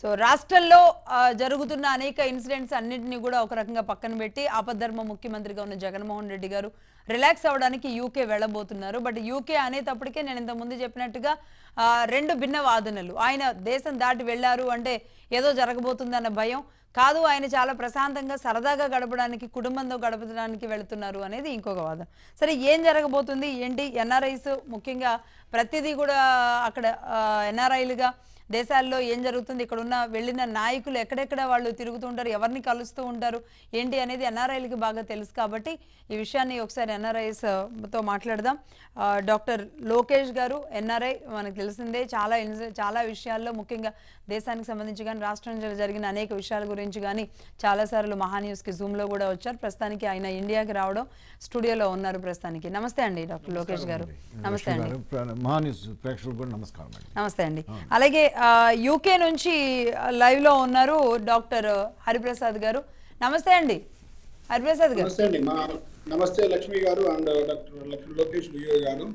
So రాష్ట్రంలో జరుగుతున్న అనేక ఇన్సిడెంట్స్ అన్నింటినీ కూడా ఒక రకంగా పక్కన పెట్టి ఆపద్ధర్మ ముఖ్యమంత్రిగా ఉన్న జగన్మోహన్ రెడ్డి గారు రిలాక్స్ అవ్వడానికి యూకే వెళ్ళబోతున్నారు. బట్ యూకే అనేటప్పటికే నేను ఇంతకుముందు ముందు చెప్పినట్టుగా రెండు భిన్న వాదనలు. ఆయన దేశం దాటి వెళ్ళారు అంటే ఏదో జరగబోతుందన్న భయం. కాదు ఆయన చాలా ప్రశాంతంగా సరదాగా గడపడానికి కుటుంబంతో గడపడానికి వెళుతున్నారు అనేది ఇంకొక వాదం సరే ఏం జరగబోతుంది? ఏంటి? ఎన్ఆర్ఐస్ ముఖ్యంగా ప్రతిదీ కూడా అక్కడ ఎన్ఆర్ఐలుగా దేశాల్లో ఏం జరుగుతుంది? ఇక్కడ ఉన్న వెళ్ళిన నాయకులు ఎక్కడెక్కడ వాళ్ళు తిరుగుతూ ఉంటారు? ఎవరిని కలుస్తూ ఉంటారు? ఏంటి అనేది ఎన్ఆర్ఐలకి బాగా తెలుసు కాబట్టి ఈ విషయాన్ని ఒకసారి ఎన్ఆర్ఐస్తో మాట్లాడదాం. డాక్టర్ లోకేష్ గారు ఎన్ఆర్ఐ మనకు తెలిసిందే. చాలా చాలా విషయాల్లో ముఖ్యంగా దేశానికి సంబంధించి కానీ రాష్ట్రంలో జరిగిన అనేక విషయాల గురించి కానీ చాలాసార్లు మహా న్యూస్కి జూమ్లో కూడా వచ్చారు. ప్రస్తుతానికి ఆయన ఇండియాకి రావడం స్టూడియోలో ఉన్నారు ప్రస్తుతానికి. నమస్తే అండి డాక్టర్ లోకేష్ గారు. నమస్తే అండి. కూడా నమస్కారం నమస్తే అండి. అలాగే యూకే నుంచి లైవ్లో ఉన్నారు డాక్టర్ హరిప్రసాద్ గారు. నమస్తే అండి. హరిప్రసాద్ గారు. నమస్తే అండి. మా నమస్తే లక్ష్మి గారు అండ్ డాక్టర్ లక్ష్మి లోకేష్ విజయ్ గారు.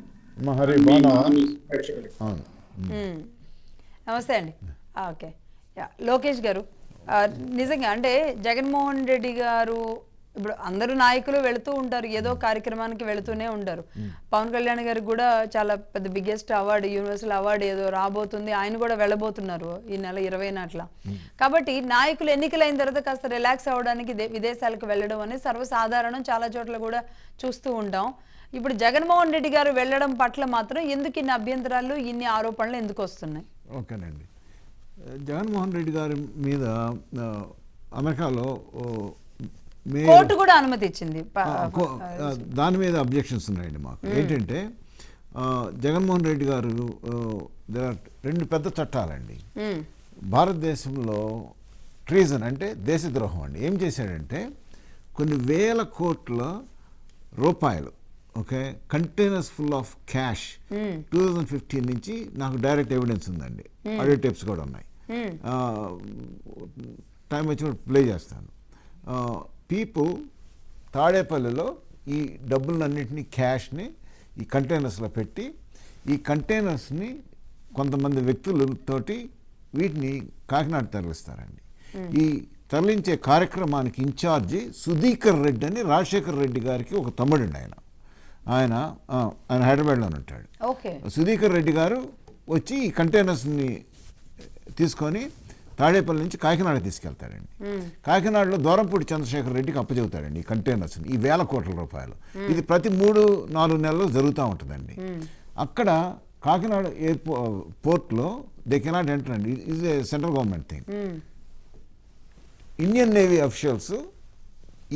నమస్తే అండి. ఓకే. యా, లోకేష్ గారు. నిజంగా అంటే జగన్మోహన్ రెడ్డి గారు ఇప్పుడు అందరూ నాయకులు వెళుతూ ఉంటారు ఏదో కార్యక్రమానికి వెళుతూనే ఉంటారు. పవన్ కళ్యాణ్ గారికి కూడా చాలా పెద్ద బిగ్గెస్ట్ అవార్డు యూనివర్సల్ అవార్డు ఏదో రాబోతుంది ఆయన కూడా వెళ్ళబోతున్నారు ఈ నెల ఇరవై నాట్ల. కాబట్టి నాయకులు ఎన్నికలైన తర్వాత కాస్త రిలాక్స్ అవ్వడానికి విదేశాలకు వెళ్ళడం అనేది సర్వసాధారణం. చాలా చోట్ల కూడా చూస్తూ ఉంటాం. ఇప్పుడు జగన్మోహన్ రెడ్డి గారు వెళ్ళడం పట్ల మాత్రం ఎందుకు ఇన్ని అభ్యంతరాలు ఇన్ని ఆరోపణలు ఎందుకు వస్తున్నాయి? ఓకేనండి. జగన్మోహన్ రెడ్డి గారి మీద అమెరికాలో కోర్టు కూడా అనుమతి ఇచ్చింది దాని మీద అబ్జెక్షన్స్ ఉన్నాయండి మాకు. ఏంటంటే జగన్మోహన్ రెడ్డి గారు రెండు పెద్ద చట్టాలండి. భారతదేశంలో ట్రీజన్ అంటే దేశద్రోహం అండి. ఏం చేశాడంటే కొన్ని వేల కోట్ల రూపాయలు okay containers full of cash two thousand fifteen నుంచి నాకు డైరెక్ట్ ఎవిడెన్స్ ఉందండి. ఆడియో టేప్స్ కూడా ఉన్నాయి. టైం వచ్చినప్పుడు ప్లే చేస్తాను. పీపుల్ తాడేపల్లిలో ఈ డబ్బులన్నింటినీ క్యాష్ని ఈ కంటైనర్స్లో పెట్టి ఈ కంటైనర్స్ని కొంతమంది వ్యక్తులతోటి వీటిని కాకినాడ తరలిస్తారండి. ఈ తరలించే కార్యక్రమానికి ఇన్ఛార్జి సుధీకర్ రెడ్డి అని రాజశేఖర్ రెడ్డి గారికి ఒక తమ్ముడండి ఆయన. ఆయన ఆయన హైదరాబాద్లో ఉంటాడు. సుధీకర్ రెడ్డి గారు వచ్చి ఈ కంటైనర్స్ని తీసుకొని తాడేపల్లి నుంచి కాకినాడ తీసుకెళ్తాడండి. కాకినాడలో దూరంపూడి చంద్రశేఖర్ రెడ్డికి అప్పచెబుతాడండి ఈ కంటైనర్స్ని ఈ వేల కోట్ల రూపాయలు. ఇది ప్రతి మూడు నాలుగు నెలలు జరుగుతూ ఉంటుందండి. అక్కడ కాకినాడ ఎయిర్పో పోర్ట్లో దే కెనాట్ ఎంటర్ అండి. ఇది central government thing. Indian navy officials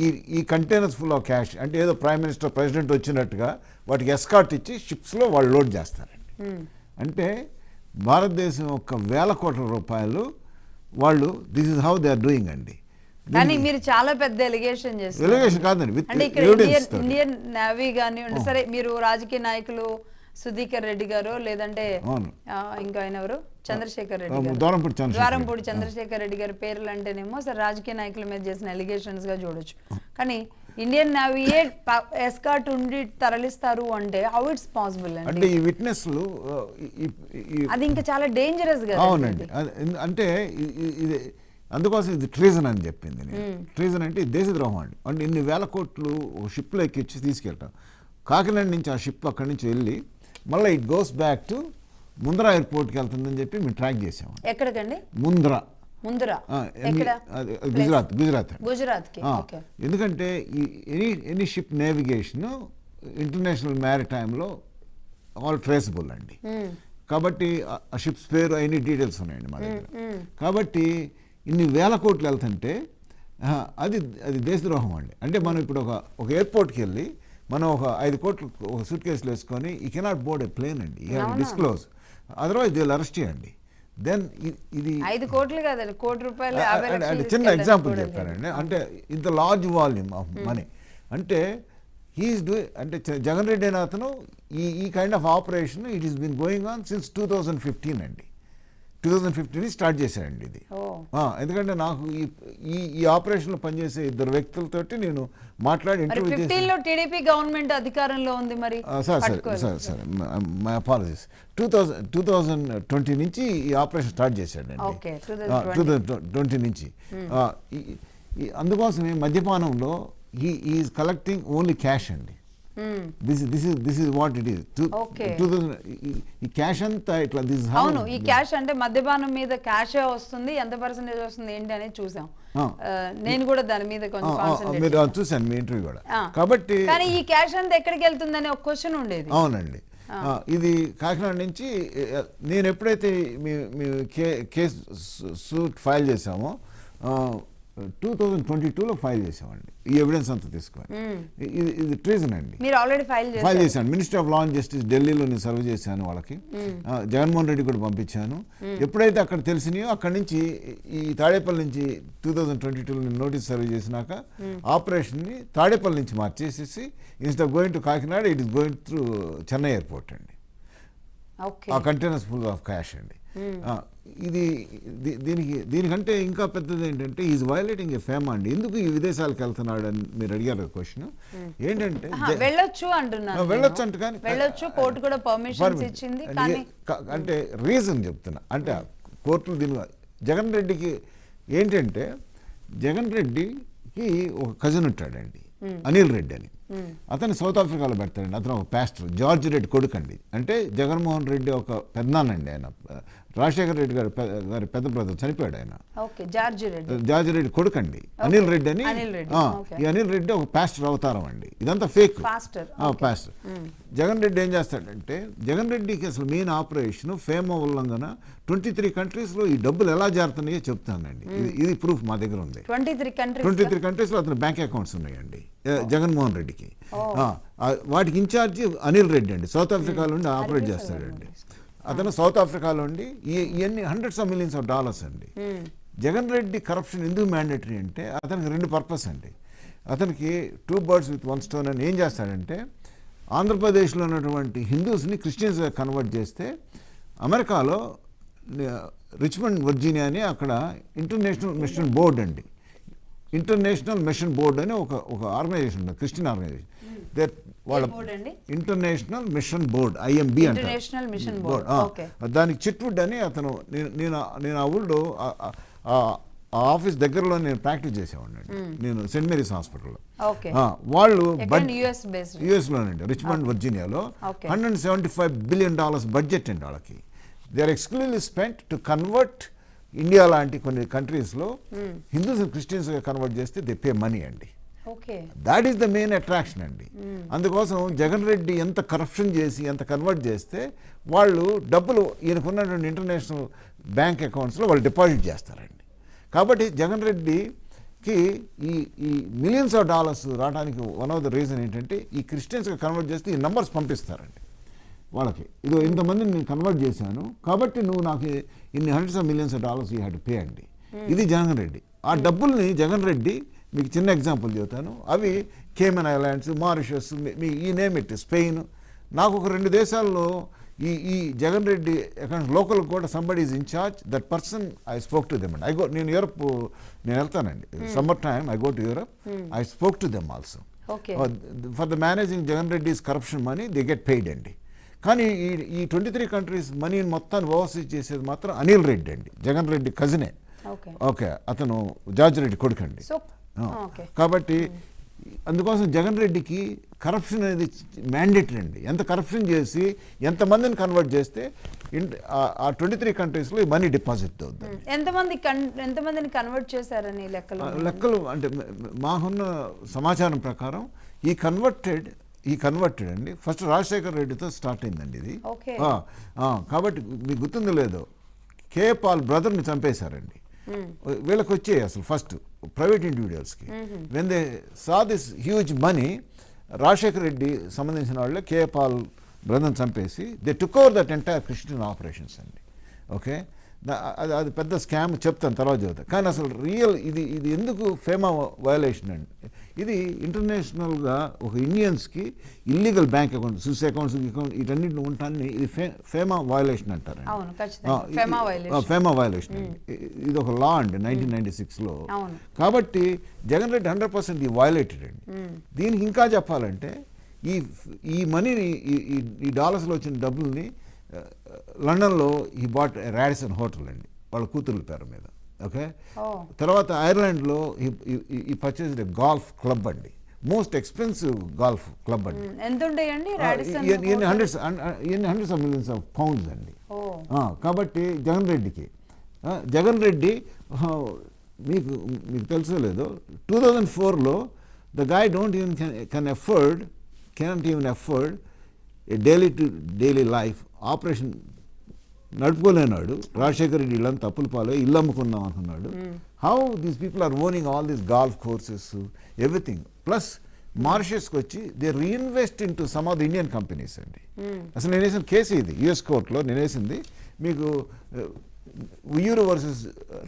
ఈ ఈ కంటైనర్స్ ఫుల్ ఆఫ్ క్యాష్ అంటే ఏదో ప్రైమ్ మినిస్టర్ ప్రెసిడెంట్ వచ్చినట్టుగా వాటికి ఎస్కాట్ ఇచ్చి షిప్స్లో వాళ్ళు లోడ్ చేస్తారండి. అంటే భారతదేశం యొక్క వేల కోట్ల రూపాయలు వాళ్ళు this is how they are doing అండి. కానీ మీరు చాలా పెద్ద ఎలిగేషన్ చేస్తారు ఎలిగేషన్ కాదండి విత్ అంటే ఇక్కడ ఇండియన్ ఇండియన్ నేవీ కానివ్వండి సరే మీరు రాజకీయ నాయకులు సుధీకర్ రెడ్డి గారు లేదంటే ఇంకా ఆయన ఎవరు? చంద్రశేఖర్ రెడ్డి గారు. ద్వారంపూడి చంద్రశేఖర్ రెడ్డి. గారి పేర్లు అంటేనేమో సరే రాజకీయ నాయకుల మీద చేసిన ఎలిగేషన్స్గా చూడొచ్చు. కానీ ఇండియన్ నేవీయే ఎస్కాట్ ఉండి తరలిస్తారు అంటే హౌ ఇట్స్ పాసిబుల్ అంటే ఈ విట్నెస్లు అది ఇంకా చాలా డేంజరస్ కదా అవునండి. అంటే ఇది అందుకోసం ఇది ట్రీజన్ అని చెప్పింది ట్రీజన్ అంటే ఇది దేశద్రోహం అండి. అంటే ఇన్ని వేల కోట్లు షిప్లో ఎక్కించి తీసుకెళ్తాం. కాకినాడ నుంచి ఆ షిప్ అక్కడి నుంచి వెళ్ళి మళ్ళీ it goes back to Mundra ఎయిర్పోర్ట్కి వెళ్తుందని చెప్పి మేము ట్రాక్ చేసాం ఎక్కడికండి? ముంద్రా. గుజరాత్ గుజరాత్. ఎందుకంటే any any ship navigation international మ్యారిటైమ్లో all traceable అండి. కాబట్టి ఆ- షిప్స్ పేరు అన్ని డీటెయిల్స్ ఉన్నాయండి మా దగ్గర. కాబట్టి ఇన్ని వేల కోట్లు వెళ్తుంటే అది అది దేశద్రోహం అండి. అంటే మనం ఇప్పుడు ఒక ఒక ఎయిర్పోర్ట్కి వెళ్ళి మనం ఒక ఐదు కోట్లు ఒక సూట్ కేసులు వేసుకొని ఈ కెనాట్ బోర్డ్ ఏ ప్లేన్ అండి. ఈ డిస్క్లోజ్ అదర్వైజ్ దే అరెస్ట్ చేయండి దెన్ ఇది ఐదు కోట్లు కాదండి కోటి రూపాయలు చిన్న ఎగ్జాంపుల్ చెప్పానండి. అంటే ఇంత లార్జ్ వాల్యూమ్ ఆఫ్ మనీ అంటే హీఈస్ డూ అంటే జగన్ రెడ్డి అనే అతను ఈ ఈ kind of operation it is been going on since two thousand fifteen అండి. టూ థౌజండ్ ఫిఫ్టీన్ స్టార్ట్ చేశానండి ఇది. ఎందుకంటే నాకు ఈ ఈ ఆపరేషన్లో పనిచేసే ఇద్దరు వ్యక్తులతోటి నేను మాట్లాడి ఇంటర్వ్యూ టీడీపీ గవర్నమెంట్ అధికారంలో ఉంది మరి ఆ, సార్ సార్ పట్టుకోవాలి. Sir sir my apologies two thousand two thousand twenty నుంచి ఈ ఆపరేషన్ స్టార్ట్ చేశాడండి. టూ 2020. థౌజండ్ ట్వంటీ నుంచి. ఈ- అందుకోసమే మద్యపానంలో ఈ ఈజ్ కలెక్టింగ్ ఓన్లీ క్యాష్ అండి. This this is this is what it is. Two thousand ఈ క్యాష్ అంతా ఇట్లా దిస్ అవును ఈ క్యాష్ అంటే మద్యపానం మీద క్యాషే వస్తుంది ఎంత పర్సెంటేజ్ వస్తుంది ఏంటి అనేది చూసాం. నేను కూడా దాని మీద కొంచెం మీరు చూశాను. మీ ఇంటర్వ్యూ కూడా. కాబట్టి కానీ ఈ క్యాష్ అంతా ఎక్కడికి వెళ్తుందనే ఒక క్వశ్చన్ ఉండేది. అవునండి. ఇది కాకినాడ నుంచి నేను ఎప్పుడైతే మీ మీ కేసు సూట్ ఫైల్ చేశామో టూ థౌజండ్ ట్వంటీ టూలో ఫైల్ చేసామండి ఈ ఎవిడెన్స్ అంతా తీసుకొని. ఇది ఇది ట్రీజన్ అండి. మీరు ఆల్రెడీ ఫైల్ చేశాను. Minister of law and justice ఢిల్లీలో నేను సర్వ్ చేశాను వాళ్ళకి. జగన్మోహన్ రెడ్డి కూడా పంపించాను. ఎప్పుడైతే అక్కడ తెలిసినాయో అక్కడి నుంచి ఈ తాడేపల్లి నుంచి టూ థౌజండ్ ట్వంటీ టూలో నేను నోటీస్ సర్వ్ చేసినాక ఆపరేషన్ని తాడేపల్లి నుంచి మార్చేసేసి instead going to Kakinada it is going through Chennai airport అండి. ఆ కంటైనర్స్ ఫుల్ ఆఫ్ క్యాష్ అండి. ఇది దీ- దీనికి దీనికంటే ఇంకా పెద్దది ఏంటంటే ఈజ్ వయలేటింగ్ ఏ ఫేమ్ అండి ఎందుకు ఈ విదేశాలకు వెళ్తున్నాడు అని మీరు అడిగారు క్వశ్చన్ ఏంటంటే ఆహా, జ- వెళ్ళొచ్చు అంటున్నాను ఆ, వెళ్ళొచ్చు. అంటే కానీ వెళ్ళొచ్చు కోర్టు కూడా Permit. ఇచ్చింది అంటే రీజన్ చెప్తున్నా. అంటే కోర్టులు దీని జగన్ రెడ్డికి ఏంటంటే జగన్ రెడ్డికి ఒక కజిన్ ఉంటాడండి. అనిల్ రెడ్డి అని. అతను సౌత్ ఆఫ్రికాలో పెడతాడండి. అతను ఒక పాస్టర్. జార్జ్ రెడ్డి కొడుకండి. అంటే జగన్మోహన్ రెడ్డి ఒక పెద్దనండి ఆయన. రాజశేఖర రెడ్డి గారి గారి పెద్ద బ్రదర్ చనిపోయాడు ఆయన. జార్జి రెడ్డి. జార్జ్ రెడ్డి కొడుకు అండి అనిల్ రెడ్డి అని. ఈ అనిల్ రెడ్డి ఒక పాస్టర్ అవతారం అండి. ఇదంతా ఫేక్. పాస్టర్ జగన్ రెడ్డి ఏం చేస్తాడంటే జగన్ రెడ్డికి అసలు మెయిన్ ఆపరేషన్ ఫేమ ఉల్లంఘన ట్వంటీ త్రీ కంట్రీస్లో ఈ డబ్బులు ఎలా జారుతున్నాయో చెప్తానండి. ఇది ప్రూఫ్ మా దగ్గర ఉంది. ట్వంటీ త్రీ కంట్రీస్ కంట్రీస్లో అతని బ్యాంక్ అకౌంట్స్ ఉన్నాయండి. జగన్మోహన్ రెడ్డికి. వాటికి ఇన్ఛార్జి అనిల్ రెడ్డి అండి. సౌత్ ఆఫ్రికా నుండి ఆపరేట్ చేస్తాడండి. అతను సౌత్ ఆఫ్రికాలో ఉండి ఇవన్నీ hundreds of millions of dollars అండి. జగన్ రెడ్డి కరప్షన్ ఎందుకు మ్యాండేటరీ అంటే అతనికి రెండు పర్పస్ అండి. అతనికి two birds with one stone అని ఏం చేస్తాడంటే ఆంధ్రప్రదేశ్లో ఉన్నటువంటి హిందూస్ని క్రిస్టియన్స్గా కన్వర్ట్ చేస్తే అమెరికాలో రిచ్మండ్ వర్జీనియా అని అక్కడ ఇంటర్నేషనల్ మిషన్ బోర్డ్ అండి. ఇంటర్నేషనల్ మిషన్ బోర్డ్ అని ఒక ఒక ఆర్గనైజేషన్ ఉంది క్రిస్టియన్ ఆర్గనైజేషన్ దే వాళ్ళ? International mission board IMB Board, ఆ. okay. దానికి చిట్వుడ్ అని అతను నేను నేను ఆ ఊళ్ళో ఆ- ఆఫీస్ దగ్గరలో నేను ప్రాక్టీస్ చేసేవాడిని నేను సెయింట్ మేరీస్ హాస్పిటల్లో వాళ్ళు యుఎస్లోనండి Richmond వర్జీనియాలో. Hundred seventy five billion dollars budget అండి వాళ్ళకి. They are exclusively spent to convert India లాంటి కొన్ని కంట్రీస్లో హిందూస్ క్రిస్టియన్స్గా కన్వర్ట్ చేస్తే దే పే మనీ అండి. That is the main attraction అండి. అందుకోసం జగన్ రెడ్డి ఎంత కరప్షన్ చేసి ఎంత కన్వర్ట్ చేస్తే వాళ్ళు డబ్బులు ఈయనకున్నటువంటి ఇంటర్నేషనల్ బ్యాంక్ అకౌంట్స్లో వాళ్ళు డిపాజిట్ చేస్తారండి. కాబట్టి జగన్ రెడ్డికి ఈ ఈ మిలియన్స్ ఆఫ్ డాలర్స్ రావడానికి వన్ ఆఫ్ ద రీజన్ ఏంటంటే ఈ క్రిస్టియన్స్గా కన్వర్ట్ చేస్తే ఈ నంబర్స్ పంపిస్తారండి వాళ్ళకి. ఇదో ఇంతమందిని నేను కన్వర్ట్ చేశాను కాబట్టి నువ్వు నాకు ఇన్ని hundreds of millions of dollars you had pay అండి. ఇది జగన్ రెడ్డి. ఆ డబ్బుల్ని జగన్ రెడ్డి మీకు చిన్న ఎగ్జాంపుల్ చెబుతాను. అవి కేమెన్ ఐలాండ్స్ మారిషస్ మీ ఈ నేమ్ ఇట్ స్పెయిన్. నాకు ఒక రెండు దేశాల్లో ఈ ఈ జగన్ రెడ్డి అకౌంట్ లోకల్ కూడా somebody is in charge that person I spoke to them అండి ఐ గో నేను యూరప్ నేను వెళ్తానండి. Summer time I go to Europe I spoke to them also. For the managing Jagan Reddy's corruption money they get paid అండి. కానీ ఈ ఈ twenty three countries మనీని మొత్తాన్ని ఓవర్సీజ్ చేసేది మాత్రం అనిల్ రెడ్డి అండి. జగన్ రెడ్డి కజినే ఓకే అతను జార్జ్ రెడ్డి కొడుకండి. కాబట్టి అందుకోసం జగన్ రెడ్డికి కరప్షన్ అనేది మ్యాండేటరీ అండి. ఎంత కరప్షన్ చేసి ఎంతమందిని కన్వర్ట్ చేస్తే ఆ- ట్వంటీ త్రీ కంట్రీస్లో ఈ మనీ డిపాజిట్ అవుతుంది ఎంతమంది ఎంతమందిని కన్వర్ట్ చేశారని లెక్కలు లెక్కలు అంటే మాకున్న సమాచారం ప్రకారం ఈ కన్వర్టెడ్ ఈ కన్వర్టెడ్ అండి ఫస్ట్ రాజశేఖర్ రెడ్డితో స్టార్ట్ అయిందండి ఇది. కాబట్టి మీకు గుర్తుందో లేదో కే పాల్ బ్రదర్ని చంపేశారండి. వీళ్ళకి వచ్చాయి అసలు first private ఇండివిజువల్స్కి when they saw this huge money Rajasekhar Reddy సంబంధించిన వాళ్ళు కే పాల్ బ్రదర్ని చంపేసి they took over that entire Christian operations అండి. ఓకే అది అది పెద్ద స్కామ్ చెప్తాను తర్వాత చెప్తాను కానీ అసలు రియల్ ఇది ఇది ఎందుకు ఫేమా వయలేషన్ అండి? ఇది ఇంటర్నేషనల్గా ఒక ఇండియన్స్కి illegal bank account Swiss accounts account వీటన్నిటిని ఉంటాన్ని ఇది ఫే ఫేమా వయలేషన్ అంటారు అవును ఖచ్చితంగా. ఫెమా వయలేషన్ ఇది ఒక లా అండి నైన్టీన్ నైన్టీ సిక్స్లో. కాబట్టి జగన్ రెడ్డి హండ్రెడ్ పర్సెంట్ ఈ వయలేటెడ్ అండి. దీనికి ఇంకా చెప్పాలంటే ఈ ఈ మనీని ఈ- డాలర్స్లో వచ్చిన డబ్బుల్ని లండన్లో ఈ బాట్ రాడిసన్ హోటల్ అండి. వాళ్ళ కూతుర్ల పేరు మీద. ఓకే? తర్వాత ఐర్లాండ్లో ఈ పర్చేస్ గాల్ఫ్ క్లబ్ అండి. మోస్ట్ ఎక్స్పెన్సివ్ గాల్ఫ్ క్లబ్ అండి. ఇవన్నీ hundreds hundreds of millions of pounds అండి. కాబట్టి జగన్ రెడ్డికి. జగన్ రెడ్డి మీకు మీకు తెలుసో లేదో టూ థౌజండ్ ఫోర్లో the guy don't even can afford cannot even afford daily to daily life operation నడుపుకోలేనాడు. Rajasekhar Reddy ఇళ్ళని తప్పుల పాలు ఇల్లు అమ్ముకుందాం అనుకున్నాడు how these people are owning all these golf courses everything plus మారిషస్కి వచ్చి they reinvest in to some of the Indian companies అండి అసలు నేను వేసిన కేసు ఇది యుఎస్ కోర్టులో నేను వేసింది మీకు ఉయ్యూరు వర్సెస్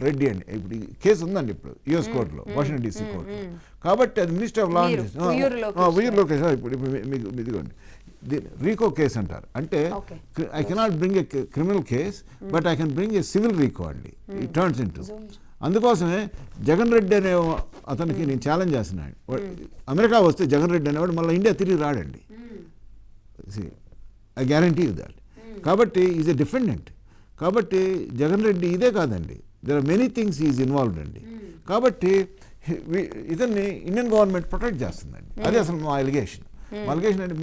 రెడ్డి అండి. ఇప్పుడు కేసు ఉందండి ఇప్పుడు యుఎస్ కోర్టులో వాషింగ్టన్ డీసీ కోర్టులో. కాబట్టి అది minister of law Uyyuru Lokesh ఇప్పుడు మీకు ఇదిగోండి. రీకో కేసు అంటారు. అంటే. I cannot bring a criminal case but I can bring a civil RICO అండి. ఈ టర్న్స్ ఇన్ అందుకోసమే జగన్ రెడ్డి అనే అతనికి నేను ఛాలెంజ్ చేస్తున్నాను. వాడు అమెరికా వస్తే జగన్ రెడ్డి అనేవాడు మళ్ళీ ఇండియా తిరిగి రాడండి. ఐ గ్యారంటీ దాట్ కాబట్టి ఈజ్ ఎ డిఫెండెంట్ కాబట్టి జగన్ రెడ్డి ఇదే కాదండి. There are many things is involved అండి కాబట్టి ఇతన్ని ఇండియన్ గవర్నమెంట్ ప్రొటెక్ట్ చేస్తుందండి. అది అసలు మా ఎలిగేషన్ మా ఎలిగేషన్ అంటే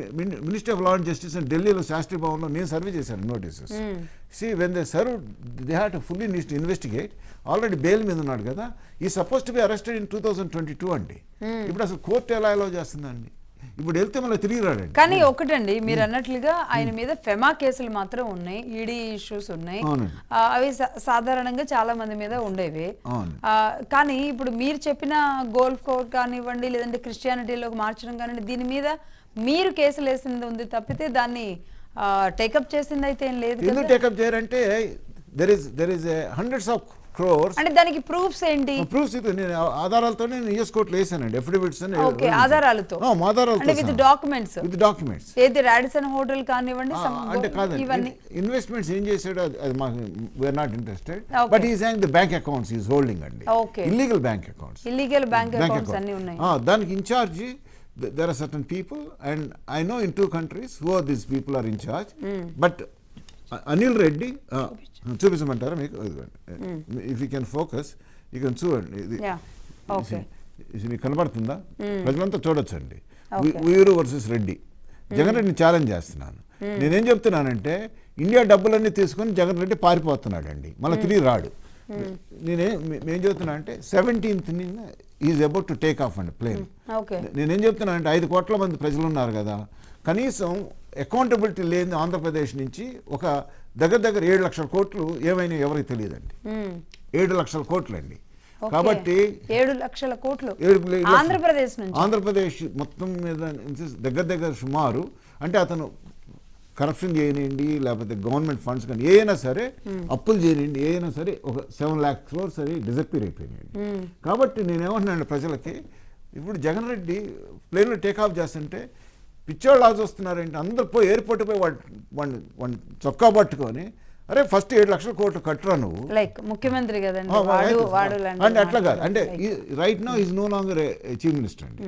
minister of law and justice and ఢిల్లీలో శాస్త్రి భవన్లో నేను సర్వే చేశాను notices. See when they serve they have to fully needs to investigate already bail మీద ఉన్నాడు కదా ఈ suppose to be arrested in two thousand twenty two అండి. ఇప్పుడు అసలు కోర్టు ఎలా అలో చేస్తుందండి? ఇప్పుడు వెళ్తే మళ్ళీ తిరిగి రాడండి. కానీ ఒకటండి మీరు అన్నట్లుగా ఆయన మీద ఫెమా కేసులు మాత్రం ఉన్నాయి ఈడీ ఇష్యూస్ ఉన్నాయి. అవి సాధారణంగా చాలా మంది మీద ఉండేవి. కానీ ఇప్పుడు మీరు చెప్పిన గోల్ఫ్ కోర్ట్ కానివ్వండి లేదంటే క్రిస్టియానిటీలోకి మార్చడం కానివ్వండి దీని మీద మీరు కేసులు వేసింది ఉంది తప్పితే దాన్ని టేకప్ చేసింది అయితే ఏం లేదు ఎందుకు కదా? Take up చేయారంటే there is there is hundreds of crores అంటే దానికి ప్రూఫ్స్ ఏంటి? ప్రూఫ్స్ ఇది నేను ఆధారాలతో నేను యూఎస్ కోర్టులో వేసానండి ఎఫిడవిట్స్ అని. ఓకే ఆధారాలతో. ఆధారాలతో అంటే విత్ డాక్యుమెంట్స్ విత్ డాక్యుమెంట్స్ ఏది రాడిసన్ హోటల్ కానివ్వండి అంటే కాదండి ఇవన్నీ. ఇన్వెస్ట్మెంట్స్ ఏం చేశాడో అది- మాకు we're not interested. But is hang the bank accounts is holding అండి. Okay. Illegal bank accounts illegal bank bank accounts అన్ని ఉన్నాయి. దానికి in charge there are certain people and I know in two countries who are these people are in charge but Anil Reddy uh, చూపించమంటారా మీకు if you can focus you can చూడండి ఇది Yeah. Okay. ఇది మీకు కనబడుతుందా? ప్రజలంతా చూడొచ్చండి. Uyyuru versus Reddy. Jagan రెడ్డిని ఛాలెంజ్ చేస్తున్నాను. నేనేం చెప్తున్నానంటే ఇండియా డబ్బులన్నీ తీసుకొని జగన్ రెడ్డి పారిపోతున్నాడండి. మళ్ళీ తిరిగి రాడు. నేనే మేము చెప్తున్నా అంటే seventeenth is about to take off అండి ప్లేన్. నేనేం చెప్తున్నానంటే ఐదు కోట్ల మంది ప్రజలు ఉన్నారు కదా కనీసం అకౌంటబిలిటీ లేని ఆంధ్రప్రదేశ్ నుంచి ఒక దగ్గర దగ్గర ఏడు లక్షల కోట్లు ఏమైనా ఎవరికి తెలియదండి. ఏడు లక్షల కోట్లు అండి. కాబట్టి ఏడు లక్షల కోట్లు. ఆంధ్రప్రదేశ్ ఆంధ్రప్రదేశ్ మొత్తం మీద నుంచి దగ్గర దగ్గర సుమారు అంటే అతను కరప్షన్ చేయనివ్వండి లేకపోతే గవర్నమెంట్ ఫండ్స్ కానీ ఏ అయినా సరే అప్పులు చేయనివ్వండి ఏ అయినా సరే ఒక సెవెన్ ల్యాక్ క్రోర్స్ అది డిజపీర్ అయిపోయినాయండి. కాబట్టి నేనేమంటున్నాను ప్రజలకి ఇప్పుడు జగన్ రెడ్డి ప్లేన్లో టేక్ ఆఫ్ చేస్తుంటే పిచ్చోళ్ళు లాజ్ వస్తున్నారంటే అందరు పోయి ఎయిర్పోర్ట్ పోయి వాడు వాడిని చొక్కా పట్టుకొని అరే ఫస్ట్ ఏడు లక్షల కోట్లు కట్టురా నువ్వు? లైక్ ముఖ్యమంత్రి కదండి అంటే అట్లా కాదు అంటే right now is no longer chief minister అండి.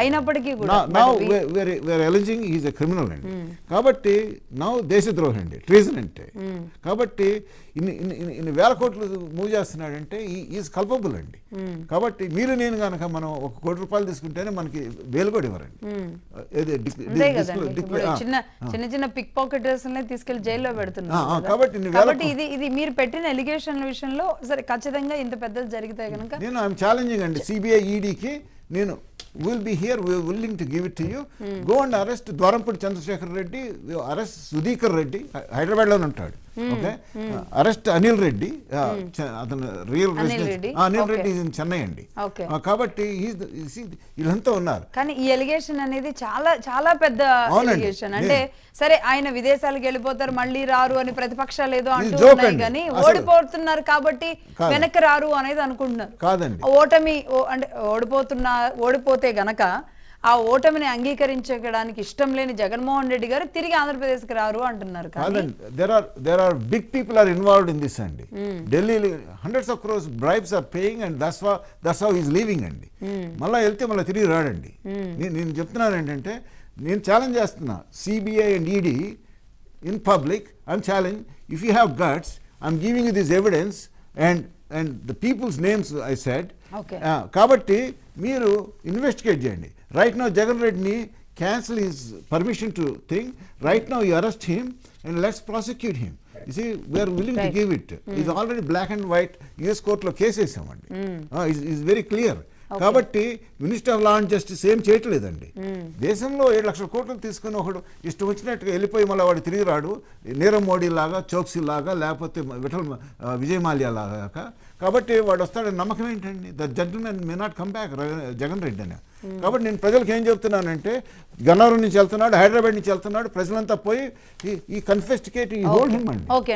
అయినప్పటికీ now but we- where alleging is a criminal అండి. కాబట్టి నౌ దేశద్రోహి అండి ట్రీజన్ అంటే. కాబట్టి ఇన్ని ఇన్ని ఇన్ని- ఇన్ని వేల కోట్లు మూవ్ చేస్తున్నాడంటే ఈజ్ కల్పబుల్ అండి. కాబట్టి మీరు నేను కనుక మనం ఒక కోటి రూపాయలు తీసుకుంటేనే మనకి వేలు కూడా ఇవ్వరండి. ఆ, చిన్న చిన్న చిన్న పిక్ పాకెటర్స్ తీసుకెళ్ళి జైల్లో పెడుతున్నారు. కాబట్టి ఇది ఇది మీరు పెట్టిన ఎలిగేషన్ల విషయంలో సరే ఖచ్చితంగా ఇంత పెద్దది జరిగితే కనుక నేను ఐఎమ్ ఛాలెంజింగ్ అండి. సిబిఐ ఈడీకి నేను will be here willing to give it to you go and arrest Dwarampudi Chandrasekhar Reddy arrest Sudhikar Reddy హైదరాబాద్లోనే ఉంటాడు. ఓకే అరెస్ట్ అనిల్ రెడ్డి అతను రియల్ అనిల్ రెడ్డి? చెన్నై అండి. ఆ, కాబట్టి వీళ్ళంతా ఉన్నారు. కానీ ఈ ఎలిగేషన్ అనేది చాలా చాలా పెద్ద. ఎలిగేషన్ అంటే సరే ఆయన విదేశాలకు వెళ్ళిపోతారు మళ్ళీ రారు అని ప్రతిపక్షాలు ఏదో అంటూ joke ఉన్నాయి అండి. కానీ ఓడిపోతున్నారు కాబట్టి. వెనక్కి రారు అనేది అనుకుంటున్నారు కాదండి. ఓటమి అంటే ఓడిపోతున్నా ఓడిపోతే గనక ఆ ఓటమిని అంగీకరించడానికి ఇష్టం లేని జగన్మోహన్ రెడ్డి గారు తిరిగి ఆంధ్రప్రదేశ్కి రారు అంటున్నారు there are there are big people are involved in this అండి. Delhi hundreds of crores bribes are paying and thus thus how is leaving అండి. మళ్ళీ వెళ్తే మళ్ళీ తిరిగి రాడండి. నేను నేను చెప్తున్నాను ఏంటంటే నేను ఛాలెంజ్ చేస్తున్నా CBI and ED in public I'm challenge if you have guts I'm giving you this evidence and and the people's names I said Okay. కాబట్టి మీరు ఇన్వెస్టిగేట్ చేయండి. రైట్ నౌ జగన్ రెడ్డిని cancel his permission to thing right now you arrest him and let's prosecute him you we're willing to. Give it is already black and white US కోర్టులో case వేసామండి. Is very clear కాబట్టి minister of law and justice ఏం చేయట్లేదండి. దేశంలో ఏడు లక్షల కోట్లు తీసుకుని ఒకడు ఇష్టం వచ్చినట్టుగా వెళ్ళిపోయి మళ్ళీ వాడు తిరిగి రాడు. నీరవ్ మోడీ లాగా చోక్సీ లాగా లేకపోతే విఠల్ విజయ్ మాల్యా లాగా. కాబట్టి వాడు వస్తాడని నమ్మకం ఏంటండి? The judgement may not come back Jagan Reddy అని. కాబట్టి నేను ప్రజలకు ఏం చెప్తున్నానంటే గన్నవరం నుంచి వెళ్తున్నాడు హైదరాబాద్ నుంచి వెళ్తున్నాడు ప్రజలంతా పోయి ఈ కన్ఫెస్టికేట్ ఈ హోల్డ్ హిమ్ అండి ఓకే